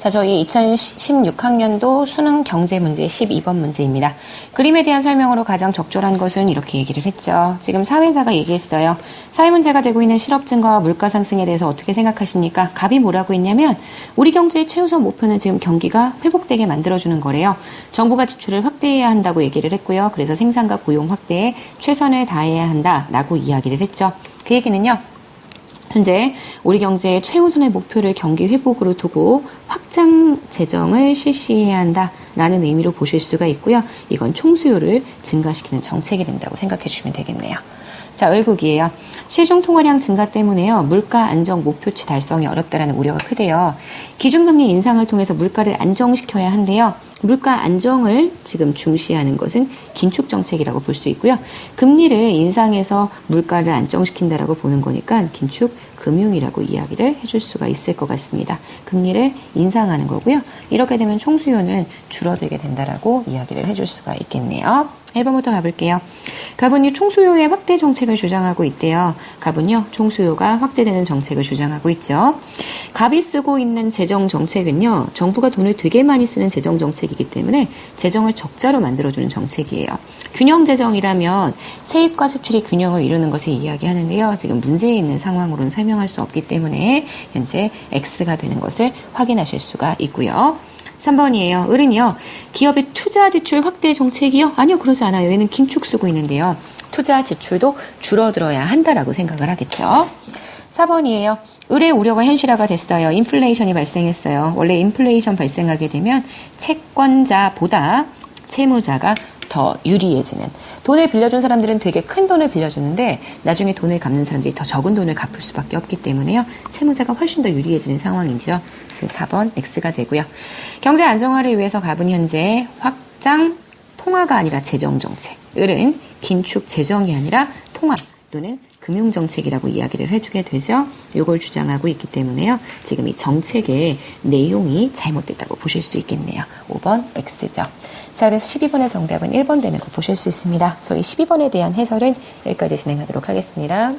자, 저희 2016학년도 수능 경제 문제 12번 문제입니다. 그림에 대한 설명으로 가장 적절한 것은 이렇게 얘기를 했죠. 지금 사회자가 얘기했어요. 사회 문제가 되고 있는 실업 증가와 물가 상승에 대해서 어떻게 생각하십니까? 갑이 뭐라고 했냐면 우리 경제의 최우선 목표는 지금 경기가 회복되게 만들어주는 거래요. 정부가 지출을 확대해야 한다고 얘기를 했고요. 그래서 생산과 고용 확대에 최선을 다해야 한다라고 이야기를 했죠. 그 얘기는요. 현재 우리 경제의 최우선의 목표를 경기 회복으로 두고 확장 재정을 실시해야 한다라는 의미로 보실 수가 있고요. 이건 총수요를 증가시키는 정책이 된다고 생각해 주시면 되겠네요. 자, 을국이에요. 시중 통화량 증가 때문에요. 물가 안정 목표치 달성이 어렵다라는 우려가 크대요. 기준금리 인상을 통해서 물가를 안정시켜야 한데요. 물가 안정을 지금 중시하는 것은 긴축 정책이라고 볼 수 있고요. 금리를 인상해서 물가를 안정시킨다라고 보는 거니까 긴축 금융이라고 이야기를 해줄 수가 있을 것 같습니다. 금리를 인상하는 거고요. 이렇게 되면 총수요는 줄어들게 된다라고 이야기를 해줄 수가 있겠네요. 1번부터 가볼게요. 갑은요, 총수요의 확대 정책을 주장하고 있대요. 갑은요, 총수요가 확대되는 정책을 주장하고 있죠. 갑이 쓰고 있는 재정 정책은요, 정부가 돈을 되게 많이 쓰는 재정 정책이기 때문에 재정을 적자로 만들어주는 정책이에요. 균형 재정이라면 세입과 세출이 균형을 이루는 것을 이야기하는데요. 지금 문제에 있는 상황으로는 설명할 수 없기 때문에 현재 X가 되는 것을 확인하실 수가 있고요. 3번이에요. 을은요. 기업의 투자 지출 확대 정책이요? 아니요, 그러지 않아요. 얘는 긴축 쓰고 있는데요. 투자 지출도 줄어들어야 한다라고 생각을 하겠죠. 4번이에요. 을의 우려가 현실화가 됐어요. 인플레이션이 발생했어요. 원래 인플레이션 발생하게 되면 채권자보다 채무자가 더 유리해지는 돈을 빌려준 사람들은 되게 큰 돈을 빌려주는데 나중에 돈을 갚는 사람들이 더 적은 돈을 갚을 수밖에 없기 때문에요. 채무자가 훨씬 더 유리해지는 상황이죠. 그래서 4번 X가 되고요. 경제 안정화를 위해서 갑은 현재 확장 통화가 아니라 재정 정책. 을은 긴축 재정이 아니라 통화 또는 금융 정책이라고 이야기를 해주게 되죠. 이걸 주장하고 있기 때문에요. 지금 이 정책의 내용이 잘못됐다고 보실 수 있겠네요. 5번 X죠. 자, 그래서 12번의 정답은 1번 되는 거 보실 수 있습니다. 저희 12번에 대한 해설은 여기까지 진행하도록 하겠습니다.